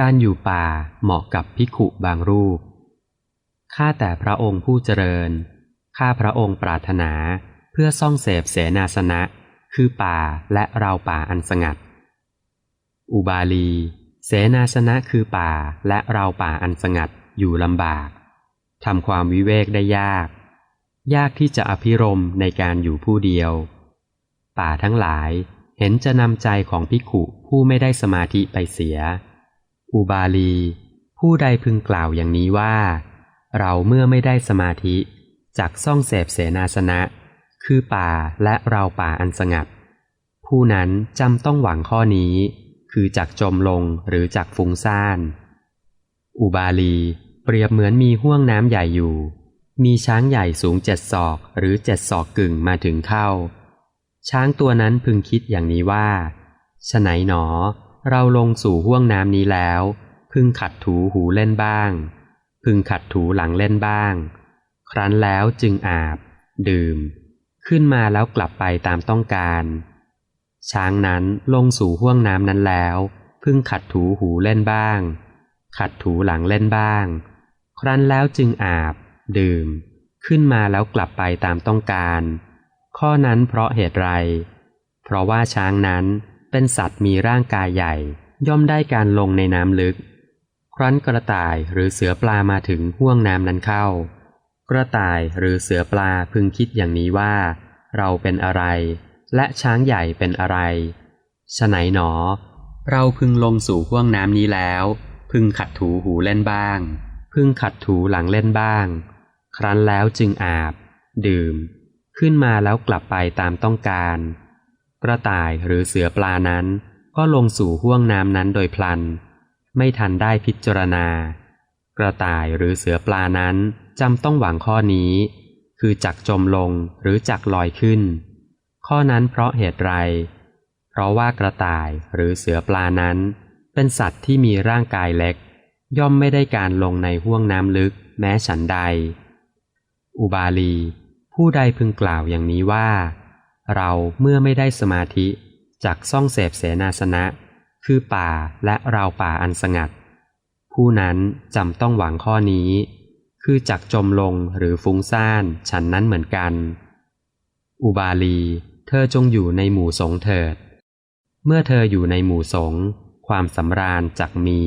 การอยู่ป่าเหมาะกับภิกขุบางรูป ข้าแต่พระองค์ผู้เจริญ ข้าพระองค์ปรารถนาเพื่อซ่องเสพเสนาสนะ คือป่าและราวป่าอันสงัด อุบาลี เสนาสนะคือป่าและราวป่าอันสงัดอยู่ลำบากทำความวิเวกได้ยาก ยากที่จะอภิรมในการอยู่ผู้เดียว ป่าทั้งหลายเห็นจะนำใจของภิกขุผู้ไม่ได้สมาธิไปเสีย อุบาลี ผู้ใดพึงกล่าวอย่างนี้ว่า เราเมื่อไม่ได้สมาธิจากซ่องเสพเสนาสนะ คือป่าและเราป่าอันสงัด ผู้นั้นจำต้องหวังข้อนี้ คือจักจมลงหรือจักฟุ้งซ่าน อุบาลี เปรียบเหมือนมีห้วงน้ำใหญ่อยู่ มีช้างใหญ่สูงเจ็ดศอกหรือเจ็ดศอกกึ่งมาถึงเข้า ช้างตัวนั้นพึงคิดอย่างนี้ว่าฉไหนหนอ เราลงสู่ห้วงน้ำนี้แล้ว พึงขัดถูหูเล่นบ้าง พึงขัดถูหลังเล่นบ้าง ครั้นแล้วจึงอาบ ดื่ม ขึ้นมาแล้วกลับไปตามต้องการ ช้างนั้นลงสู่ห้วงน้ำนั้นแล้ว พึงขัดถูหูเล่นบ้าง ขัดถูหลังเล่นบ้าง ครั้นแล้วจึงอาบ ดื่ม ขึ้นมาแล้วกลับไปตามต้องการ ข้อนั้นเพราะเหตุไร เพราะว่าช้างนั้น เป็นสัตว์มีร่างกายใหญ่ ย่อมได้การลงในน้ำลึก ครั้นกระต่ายหรือเสือปลามาถึงห้วงน้ำนั้นเข้า กระต่ายหรือเสือปลาพึงคิดอย่างนี้ว่า เราเป็นอะไร และช้างใหญ่เป็นอะไรฉไหนหนอ เราพึงลงสู่ห้วงน้ำนี้แล้ว พึงขัดถูหูเล่นบ้าง พึงขัดถูหลังเล่นบ้าง ครั้นแล้วจึงอาบ ดื่ม ขึ้นมาแล้วกลับไปตามต้องการ กระต่ายหรือเสือปลานั้น ก็ลงสู่ห้วงน้ำนั้นโดยพลัน ไม่ทันได้พิจารณา กระต่ายหรือเสือปลานั้นจำต้องหวังข้อนี้ คือจักจมลงหรือจักลอยขึ้น ข้อนั้นเพราะเหตุไร เพราะว่ากระต่ายหรือเสือปลานั้น เป็นสัตว์ที่มีร่างกายเล็ก ย่อมไม่ได้การลงในห้วงน้ำลึกแม้ฉันใด อุบาลี ผู้ใดพึงกล่าวอย่างนี้ว่า เราเมื่อไม่ได้สมาธิจากซ่องเสพเสนาสนะ คือป่าและราวป่าอันสงัด ผู้นั้นจำต้องหวังข้อนี้ คือจักจมลงหรือฟุ้งซ่านฉันนั้นเหมือนกัน อุบาลี เธอจงอยู่ในหมู่สงเถิด เมื่อเธออยู่ในหมู่สงความสำราญจักมี